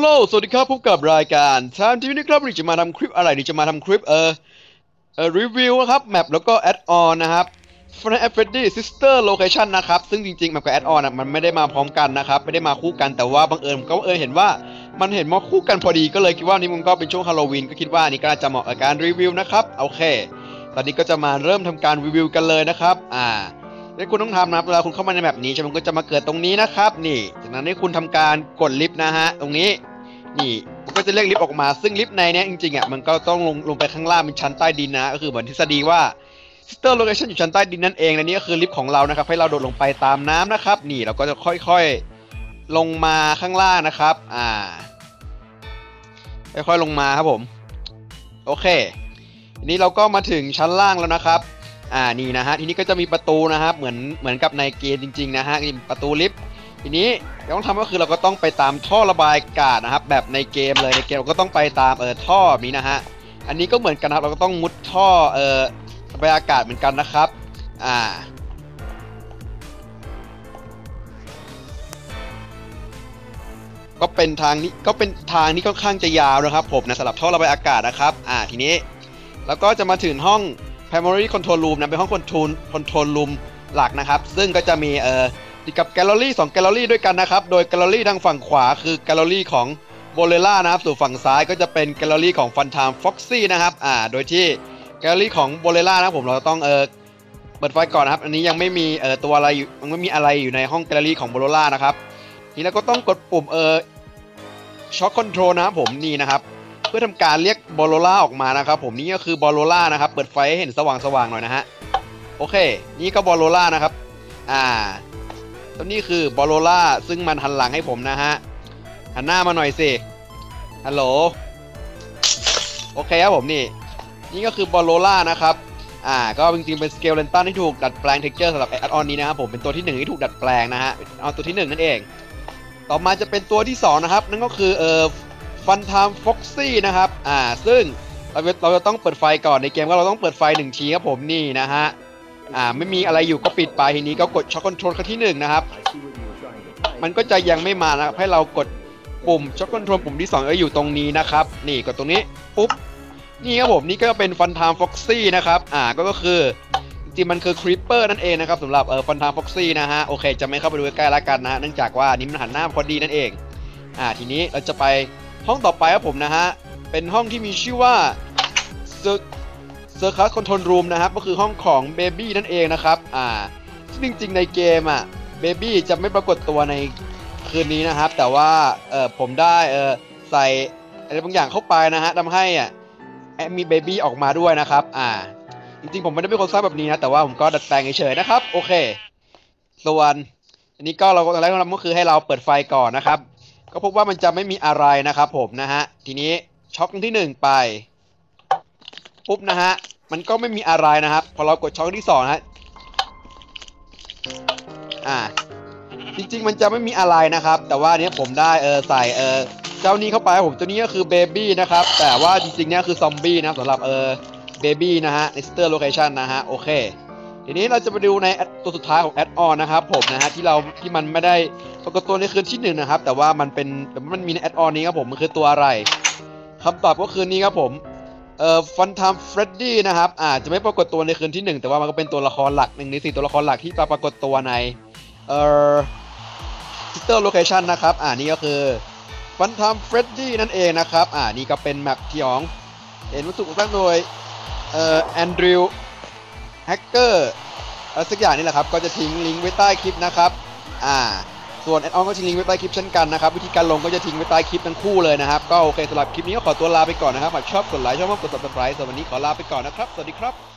โลสวัสดีครับ พบกับรายการทามทีวีนะครับวันนี้จะมาทำคลิปอะไรนี่จะมาทำคลิปเออเออรีวิวนะครับ แมปแล้วก็แอดออนนะครับ f r i e n d Freddy Sister Location นะครับ ซึ่งจริงๆ แมปกับแอดออนอะมันไม่ได้มาพร้อมกันนะครับ ไม่ได้มาคู่กันแต่ว่าบังเอิญก็เอิญเห็นว่ามันเห็นมาคู่กันพอดีก็เลยคิดว่านี่มันก็เป็นช่วงฮาโลวีนก็คิดว่านี่ก็น่าจะเหมาะกับการรีวิวนะครับโอเค ตอนนี้ก็จะมาเริ่มทำการรีวิวกันเลยนะครับอ่า ที่คุณต้องทำนะครับเวลาคุณเข้ามาในแบบนี้ใช่ไหมมันก็จะมาเกิดตรงนี้นะครับ นี่ จากนั้นให้คุณทำการกดลิฟต์นะฮะ ตรงนี้ นี่มันก็จะเรียกลิฟต์ออกมา ซึ่งลิฟต์ในเนี้ยจริงๆอะมันก็ต้องลงลงไปข้างล่างเป็นชั้นใต้ดินนะ ก็คือเหมือนทฤษฎีว่า Sister Location อยู่ชั้นใต้ดินนั่นเองและนี่ก็คือลิฟต์ของเรานะครับ ให้เราโดดลงไปตามน้ำนะครับ นี่เราก็จะค่อยๆลงมาข้างล่างนะครับ อ่า ค่อยๆลงมาครับผม โอเคนี้เราก็มาถึงชั้นล่างแล้วนะครับ อ่านี่นะฮะทีนี้ก็จะมีประตูนะครับเหมือนเหมือนกับในเกมจริงๆนะฮะประตูลิฟต์ทีนี้เราต้องทำก็คือเราก็ต้องไปตามท่อระบายอากาศนะครับ แบบในเกมเลยในเกมเราก็ต้องไปตามเออท่อนี้นะฮะอันนี้ก็เหมือนกันนะครับเราก็ต้องมุดท่อเออระบายอากาศเหมือนกันนะครับอ่าก็เป็นทางนี้ก็เป็นทางที่ค่อนข้างจะยาวนะครับผมนะสำหรับท่อระบายอากาศนะครับ อ่าทีนี้ แล้วก็จะมาถึงห้อง primary control room นะเป็นห้อง control control room หลักนะครับ ซึ่งก็จะมีเอ่อติดกับแกลเลอรี่2แกลเลอรี่ด้วยกันนะครับ โดยแกลเลอรี่ทางฝั่งขวาคือแกลเลอรี่ของโบเลล่านะครับส่วนฝั่งซ้ายก็จะเป็นแกลเลอรี่ของฟันทามฟ็อกซี่นะครับอ่าโดยที่แกลเลอรี่ของโบเลล่านะผมเราต้องเอ่อเปิดไฟก่อนนะครับ อันนี้ยังไม่มีเอ่อตัวอะไรอยู่ยังไม่มีอะไรอยู่ในห้องแกลเลอรี่ของโบเลล่านะครับทีนี้เราก็ต้องกดปุ่มเอ่อช็อคคอนโทรลนะครับผมนี่นะครับ พื่อทำการเรียกบอลโลล่าออกมานะครับผมนี่ก็คือบอลโลล่านะครับเปิดไฟให้เห็นสว่างๆหน่อยนะฮะโอเค นี่ก็บอลโลล่านะครับอ่าตัวนี้คือบอลโลล่าซึ่งมันหันหลังให้ผมนะฮะหันหน้ามาหน่อยสิฮัลโหลโอเคครับผมนี่ นี่ก็คือบอลโลล่านะครับอ่าก็จริงๆเป็นสเกลเลนตันที่ถูกดัดแปลงเท็กเจอร์สำหรับแอดออนนี้นะครับผมเป็นตัวที่หนึ่งที่ถูกดัดแปลงนะฮะเอาตัวที่หนึ่งนั่นเอง ต่อมาจะเป็นตัวที่สองนะครับ นั่นก็คือเอ่อ ฟันทามฟ็อกซี่นะครับ อ่า ซึ่งเราเราจะต้องเปิดไฟก่อนในเกมก็เราต้องเปิดไฟหนึ่งทีครับผมนี่นะฮะ อ่า ไม่มีอะไรอยู่ก็ปิดไปทีนี้ก็กดช็อคคอนโทรลครั้งที่หนึ่งนะครับ มันก็จะยังไม่มานะครับให้เรากดปุ่มช็อคคอนโทรลปุ่มที่2ก็อยู่ตรงนี้นะครับ นี่กดตรงนี้ปุ๊บ นี่ครับผมนี่ก็เป็นฟันทามฟ็อกซี่นะครับ อ่า ก็ก็คือจริงมันคือครีปเปอร์นั่นเองนะครับสำหรับเออฟันทามฟ็อกซี่นะฮะโอเค จะไม่เข้าไปดูใกล้ๆล้วกันนะเนื่องจากว่านี่มันหันหน้าพอดีนั่นเอง อ่าทีนี้เราจะไป ห้องต่อไปครับผมนะฮะ เป็นห้องที่มีชื่อว่าเซอร์เซอร์คัสคอนโทรลรูมนะครับ ก็คือห้องของเบบี้นั่นเองนะครับ อ่าซึ่งจริง ๆ ในเกมอะเบบี้จะไม่ปรากฏตัวในคืนนี้นะครับ แต่ว่าเออผมได้เออใส่อะไรบางอย่างเข้าไปนะฮะทำให้อะแอมีเบบี้ออกมาด้วยนะครับ อ่า จริง ๆ ผมไม่ได้เป็นคนสร้างแบบนี้นะ แต่ว่าผมก็ดัดแปลงเฉยๆนะครับ โอเค ส่วนอันนี้ก็เราตอนแรกเราก็คือให้เราเปิดไฟก่อนนะครับ ก็พบว่ามันจะไม่มีอะไรนะครับผมนะฮะ ทีนี้ช็อคที่หนึ่งไป ปุ๊บนะฮะ มันก็ไม่มีอะไรนะครับ พอเรากดช็อคที่สองนะฮะ อ่า จริง ๆ มันจะไม่มีอะไรนะครับ แต่ว่าเนี้ยผมได้เออใส่เออเจ้านี้เข้าไปผมตัวนี้ก็คือเบบี้นะครับ แต่ว่าจริงๆเนี้ยคือซอมบี้นะสำหรับเออเบบี้นะฮะในสเตอร์โลเคชันนะฮะ โอเคทีนี้เราจะไปดูในตัวสุดท้ายของแอดออนนะครับผมนะฮะที่เราที่มันไม่ได้ ปรากฏตัวในคืนที่หนึ่งนะครับ แต่ว่ามันเป็นแต่มันมีแอดออนนี้ครับผมมันคือตัวอะไรคำตอบก็คือนี้ครับผมเอ่อฟันทามเฟรดดี้นะครับอาจจะไม่ปรากฏตัวในคืนที่หนึ่งแต่ว่ามันก็เป็นตัวละครหลักหนึ่งในสี่ตัวละครหลักที่ปรากฏตัวในเอ่อซิสเตอร์โลเคชันนะครับอ่านี่ก็คือฟันทามเฟรดดี้นั่นเองนะครับอ่านี่ก็เป็นแมปที่ของเห็นวัตถุก่อตั้งโดยเอ่อแอนดริวแฮกเกอร์อะไรสักอย่างนี่แหละครับ ก็จะทิ้งลิงก์ไว้ใต้คลิปนะครับ อ่า ส่วนแอดออนก็ทิ้งลิงก์ไว้ใต้คลิปเช่นกันนะครับ วิธีการลงก็จะทิ้งไว้ใต้คลิปทั้งคู่เลยนะครับ ก็โอเคสำหรับคลิปนี้ก็ขอตัวลาไปก่อนนะครับหากชอบกดไลค์ชอบมากกด subscribe สำหรับวันนี้ขอลาไปก่อนนะครับ สวัสดีครับ